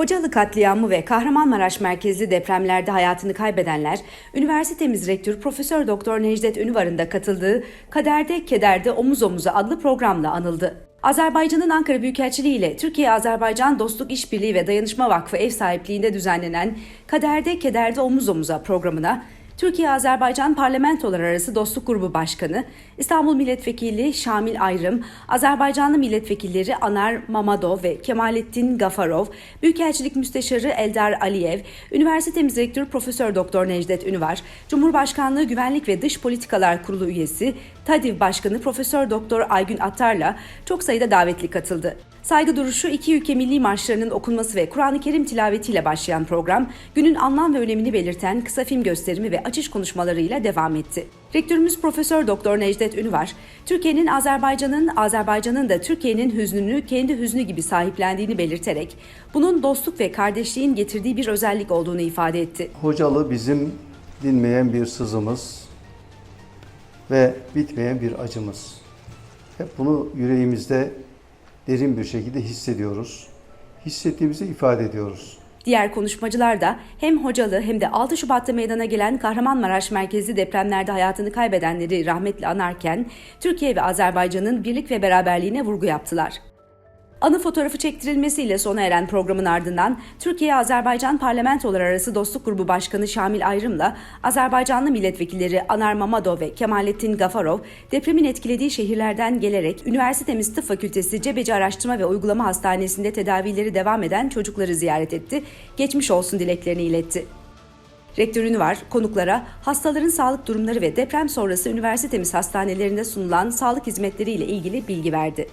Hocalı katliamı ve Kahramanmaraş merkezli depremlerde hayatını kaybedenler, üniversitemiz rektör Profesör Doktor Necdet Ünvar'ın da katıldığı Kaderde Kederde Omuz Omuza adlı programla anıldı. Azerbaycan'ın Ankara Büyükelçiliği ile Türkiye-Azerbaycan Dostluk İşbirliği ve Dayanışma Vakfı ev sahipliğinde düzenlenen Kaderde Kederde Omuz Omuza programına Türkiye-Azerbaycan Parlamentolar Arası Dostluk Grubu Başkanı, İstanbul Milletvekili Şamil Ayrım, Azerbaycanlı milletvekilleri Anar Mamadov ve Kemalettin Gafarov, Büyükelçilik Müsteşarı Eldar Aliyev, Üniversitemiz Rektörü Profesör Doktor Necdet Ünvar, Cumhurbaşkanlığı Güvenlik ve Dış Politikalar Kurulu üyesi, TADİV Başkanı Profesör Doktor Aygün Attar'la çok sayıda davetli katıldı. Saygı duruşu iki ülke milli marşlarının okunması ve Kur'an-ı Kerim tilavetiyle başlayan program, günün anlam ve önemini belirten kısa film gösterimi ve açış konuşmalarıyla devam etti. Rektörümüz Profesör Doktor Necdet Ünvar, Türkiye'nin Azerbaycan'ın, Azerbaycan'ın da Türkiye'nin hüznünü kendi hüznü gibi sahiplendiğini belirterek, bunun dostluk ve kardeşliğin getirdiği bir özellik olduğunu ifade etti. Hocalı bizim dinmeyen bir sızımız ve bitmeyen bir acımız. Hep bunu yüreğimizde derin bir şekilde hissediyoruz. Hissettiğimizi ifade ediyoruz. Diğer konuşmacılar da hem Hocalı hem de 6 Şubat'ta meydana gelen Kahramanmaraş merkezli depremlerde hayatını kaybedenleri rahmetle anarken Türkiye ve Azerbaycan'ın birlik ve beraberliğine vurgu yaptılar. Anı fotoğrafı çektirilmesiyle sona eren programın ardından Türkiye-Azerbaycan Parlamentolar Arası Dostluk Grubu Başkanı Şamil Ayrım'la Azerbaycanlı milletvekilleri Anar Mamadov ve Kemalettin Gafarov depremin etkilediği şehirlerden gelerek üniversitemiz Tıp Fakültesi Cebeci Araştırma ve Uygulama Hastanesi'nde tedavileri devam eden çocukları ziyaret etti, geçmiş olsun dileklerini iletti. Rektörünü var, konuklara hastaların sağlık durumları ve deprem sonrası üniversitemiz hastanelerinde sunulan sağlık hizmetleri ile ilgili bilgi verdi.